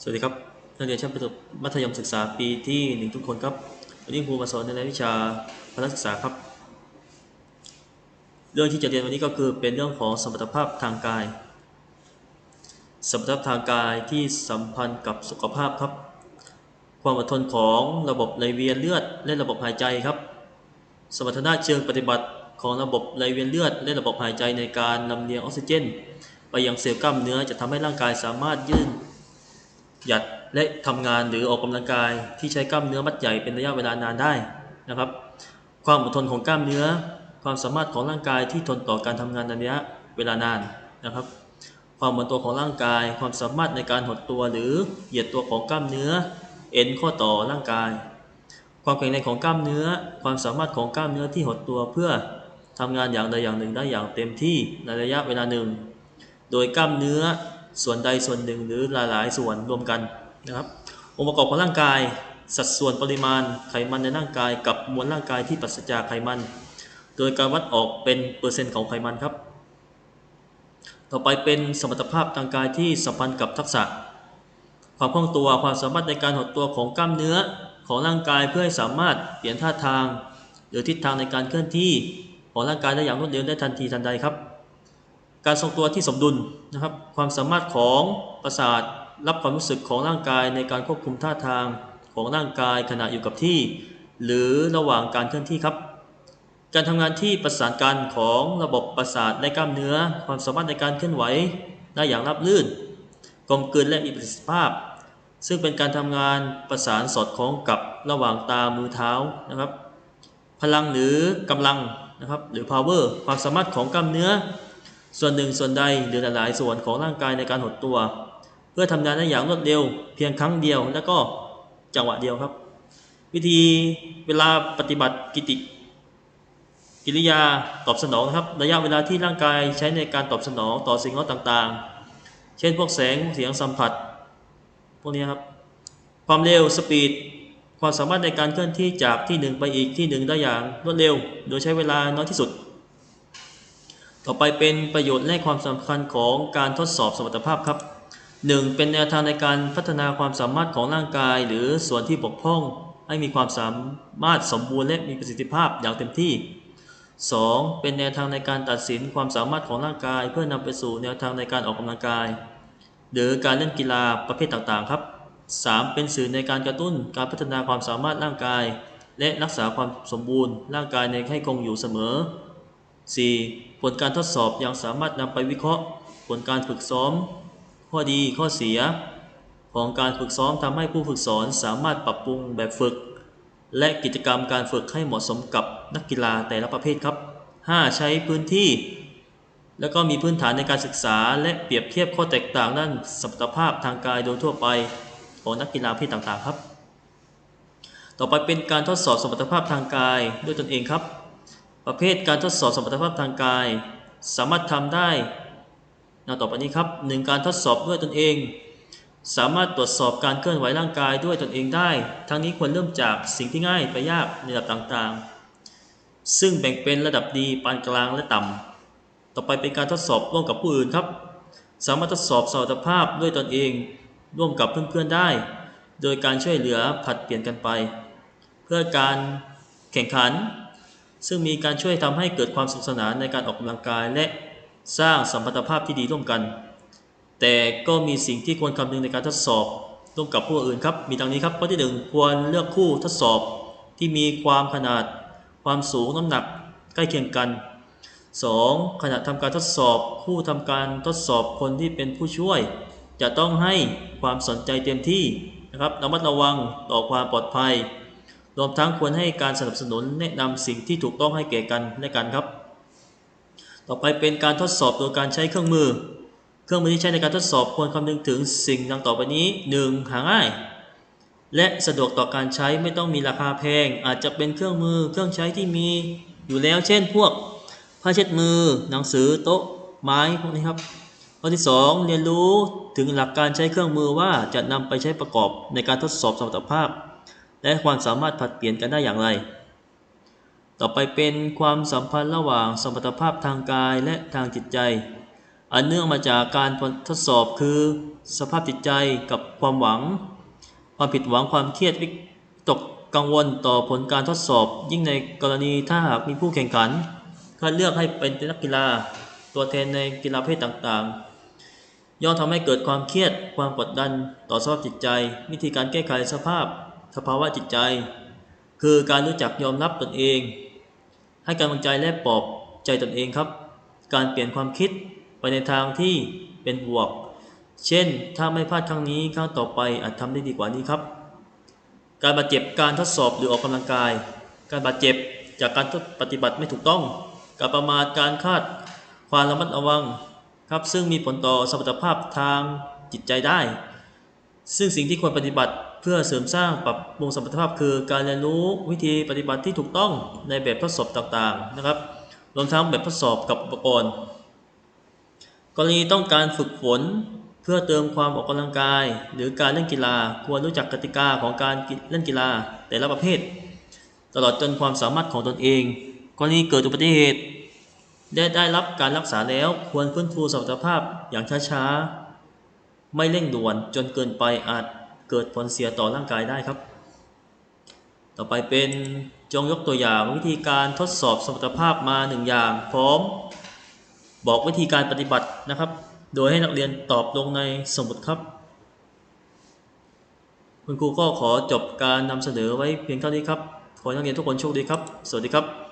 สวัสดีครับนักเรียนชั้นประถมมัธยมศึกษาปีที่หนึ่งทุกคนครับ วันนี้ครูมาสอนในรายวิชาพละศึกษาครับ เรื่องที่จะเรียนวันนี้ก็คือเป็นเรื่องของสมรรถภาพทางกาย สมรรถภาพทางกายที่สัมพันธ์กับสุขภาพครับ ความอดทนของระบบไหลเวียนเลือดและระบบหายใจครับ สมรรถนะเชิงปฏิบัติของระบบไหลเวียนเลือด และระบบหายใจในการลำเลียงออกซิเจน ไปยังเซลล์กล้ามเนื้อจะทำให้ร่างกายสามารถยืน หยัดและทำงานหรือออกกำลังกายที่ใช้กล้ามเนื้อมัดใหญ่เป็นระยะเวลานานได้นะครับ ความอดทนของกล้ามเนื้อ ความสามารถของร่างกายที่ทนต่อการทำงานในระยะเวลานานนะครับ ความหดตัวของร่างกาย ความสามารถในการหดตัวหรือเหยียดตัวของกล้ามเนื้อ เอ็นข้อต่อร่างกาย ความแข็งแรงของกล้ามเนื้อ ความสามารถของกล้ามเนื้อที่หดตัวเพื่อทำงานอย่างใดอย่างหนึ่งได้อย่างเต็มที่ในระยะเวลาหนึ่ง โดยกล้ามเนื้อ ส่วนใดส่วนหนึ่งหรือหลาย ๆ ส่วนรวมกันนะครับ องค์ประกอบของร่างกาย สัดส่วนปริมาณไขมันในร่างกายกับมวลร่างกายที่ปราศจากไขมัน โดยการวัดออกเป็นเปอร์เซ็นต์ของไขมันครับ ต่อไปเป็นสมรรถภาพทางกายที่สัมพันธ์กับทักษะ ความคล่องตัวความสามารถในการหดตัวของกล้ามเนื้อของร่างกายเพื่อให้สามารถเปลี่ยนท่าทาง หรือทิศทางในการเคลื่อนที่ของร่างกายได้อย่างรวดเร็วได้ทันทีทันใดครับ การทรงตัวที่สมดุลนะครับ ความสามารถของประสาทรับความรู้สึกของร่างกายในการควบคุมท่าทางของร่างกายขณะอยู่กับที่ หรือระหว่างการเคลื่อนที่ครับ การทำงานที่ประสานกันของระบบประสาทและกล้ามเนื้อ ความสามารถในการเคลื่อนไหวได้อย่างราบรื่นกลมกลืนและมีประสิทธิภาพ ซึ่งเป็นการทำงานประสานสอดคล้องกับระหว่างตามือเท้านะครับ พลังหรือกำลังนะครับหรือ power ความสามารถของกล้ามเนื้อ ส่วนหนึ่งส่วนใดหรือหลายๆส่วนของร่างกายในการหดตัว เพื่อทำงานได้อย่างรวดเร็ว เพียงครั้งเดียวแล้วก็จังหวะเดียวครับ วิธีเวลาปฏิบัติกิติ กิริยาตอบสนองนะครับ ระยะเวลาที่ร่างกายใช้ในการตอบสนองต่อสิ่งเร้าต่างๆ เช่นพวกแสงเสียงสัมผัส พวกนี้ครับ ความเร็วสปีดความสามารถในการเคลื่อนที่จากที่หนึ่งไปอีกที่หนึ่งได้อย่างรวดเร็ว โดยใช้เวลาน้อยที่สุด ต่อไปเป็นประโยชน์และความสำคัญของการทดสอบสมรรถภาพครับ 1. เป็นแนวทางในการพัฒนาความสามารถของร่างกาย หรือส่วนที่บกพร่องให้มีความสามารถสมบูรณ์และมีประสิทธิภาพอย่างเต็มที่ 2. เป็นแนวทางในการตัดสินความสามารถของร่างกาย เพื่อนำไปสู่แนวทางในการออกกำลังกาย หรือการเล่นกีฬาประเภทต่างๆครับ 3. เป็นสื่อในการกระตุ้นการพัฒนาความสามารถร่างกาย และรักษาความสมบูรณ์ ร่างกายในให้คงอยู่เสมอ 4. ผลการทดสอบยังสามารถนำไปวิเคราะห์ ผลการฝึกซ้อม ข้อดีข้อเสีย ของการฝึกซ้อมทำให้ผู้ฝึกสอนสามารถปรับปรุงแบบฝึก และกิจกรรมการฝึกให้เหมาะสมกับนักกีฬาแต่ละประเภทครับ 5. ใช้พื้นที่ แล้วก็มีพื้นฐานในการศึกษา และเปรียบเทียบข้อแตกต่างด้านสมรรถภาพทางกายโดยทั่วไปของนักกีฬาประเภทต่างๆครับ ต่อไปเป็นการทดสอบสมรรถภาพทางกายด้วยตนเองครับ ประเภทการทดสอบสมรรถภาพทางกาย สามารถทำได้ดังต่อไปนี้ครับ 1. การทดสอบด้วยตนเอง สามารถตรวจสอบการเคลื่อนไหวร่างกายด้วยตนเองได้ ทั้งนี้ควรเริ่มจากสิ่งที่ง่ายไปยากในระดับต่างๆ ซึ่งแบ่งเป็นระดับดีปานกลางและต่ำต่อไปเป็นการทดสอบร่วมกับผู้อื่นครับ สามารถทดสอบสมรรถภาพด้วยตนเอง ร่วมกับเพื่อนๆได้ โดยการช่วยเหลือผลัดเปลี่ยนกันไป เพื่อการแข่งขัน ซึ่งมีการช่วยทำให้เกิดความสนุกสนานในการออกกำลังกายและสร้างสัมพันธภาพที่ดีร่วมกัน แต่ก็มีสิ่งที่ควรคำนึงในการทดสอบร่วมกับผู้อื่นครับ มีดังนี้ครับข้อที่หนึ่งควรเลือกคู่ทดสอบที่มีความขนาด ความสูงน้ำหนักใกล้เคียงกัน 2. ขณะทำการทดสอบผู้ทำการทดสอบคนที่เป็นผู้ช่วย จะต้องให้ความสนใจเต็มที่นะครับระมัดระวังต่อความปลอดภัย รวมทั้งควรให้การสนับสนุนแนะนำสิ่งที่ถูกต้องให้แก่กันและกันครับ ต่อไปเป็นการทดสอบโดยการใช้เครื่องมือ เครื่องมือที่ใช้ในการทดสอบควรคำนึงถึงสิ่งดังต่อไปนี้ 1. หาง่าย และสะดวกต่อการใช้ไม่ต้องมีราคาแพง อาจจะเป็นเครื่องมือเครื่องใช้ที่มีอยู่แล้วเช่นพวกผ้าเช็ดมือ หนังสือโต๊ะไม้พวกนี้ครับข้อที่ 2 เรียนรู้ถึงหลักการใช้เครื่องมือว่าจะนำไปใช้ประกอบในการทดสอบสมรรถภาพ และความสามารถผัดเปลี่ยนกันได้อย่างไร ต่อไปเป็นความสัมพันธ์ระหว่างสมรรถภาพทางกายและทางจิตใจ อันเนื่องมาจากการทดสอบคือสภาพจิตใจกับความหวัง ความผิดหวังความเครียดวิตกกังวลต่อผลการทดสอบ ยิ่งในกรณีถ้าหากมีผู้แข่งขันคัดเลือกให้เป็นนักกีฬาตัวแทนในกีฬาประเพศต่างๆ ย่อมทำให้เกิดความเครียดความกดดันต่อสภาพจิตใจ วิธีการแก้ไขสภาพ สภาวะจิตใจ คือการรู้จักยอมรับตนเอง ให้กำลังใจและปลอบใจตนเองครับ การเปลี่ยนความคิดไปในทางที่เป็นบวก เช่น ถ้าไม่พลาดครั้งนี้ครั้งต่อไปอาจทำได้ดีกว่านี้ครับ การบาดเจ็บการทดสอบหรือออกกำลังกาย การบาดเจ็บจากการปฏิบัติไม่ถูกต้อง การประมาทการคาดความระมัดระวังครับซึ่งมีผลต่อสมรรถภาพทางจิตใจได้ ซึ่งสิ่งที่ควรปฏิบัติเพื่อเสริมสร้างปรับปรุงสมรรถภาพ คือการเรียนรู้วิธีปฏิบัติที่ถูกต้องในแบบทดสอบต่างๆนะครับรวมทั้งแบบทดสอบกับอุปกรณ์ กรณีต้องการฝึกฝนเพื่อเติมความออกกำลังกาย หรือการเล่นกีฬาควรรู้จักกติกาของการเล่นกีฬาแต่ละประเภท ตลอดจนความสามารถของตนเอง กรณีเกิดอุบัติเหตุได้ได้รับการรักษาแล้วควรฟื้นฟูสมรรถภาพอย่างช้าๆ ไม่เร่งด่วนจนเกินไปอาจเกิดผลเสียต่อร่างกายได้ครับ ต่อไปเป็นจงยกตัวอย่างวิธีการทดสอบสมรรถภาพมาหนึ่งอย่าง พร้อม บอกวิธีการปฏิบัตินะครับ โดยให้นักเรียนตอบลงในสมุดครับ คุณครูก็ขอจบการนำเสนอไว้เพียงเท่านี้ครับ ขอให้นักเรียนทุกคนโชคดีครับ สวัสดีครับ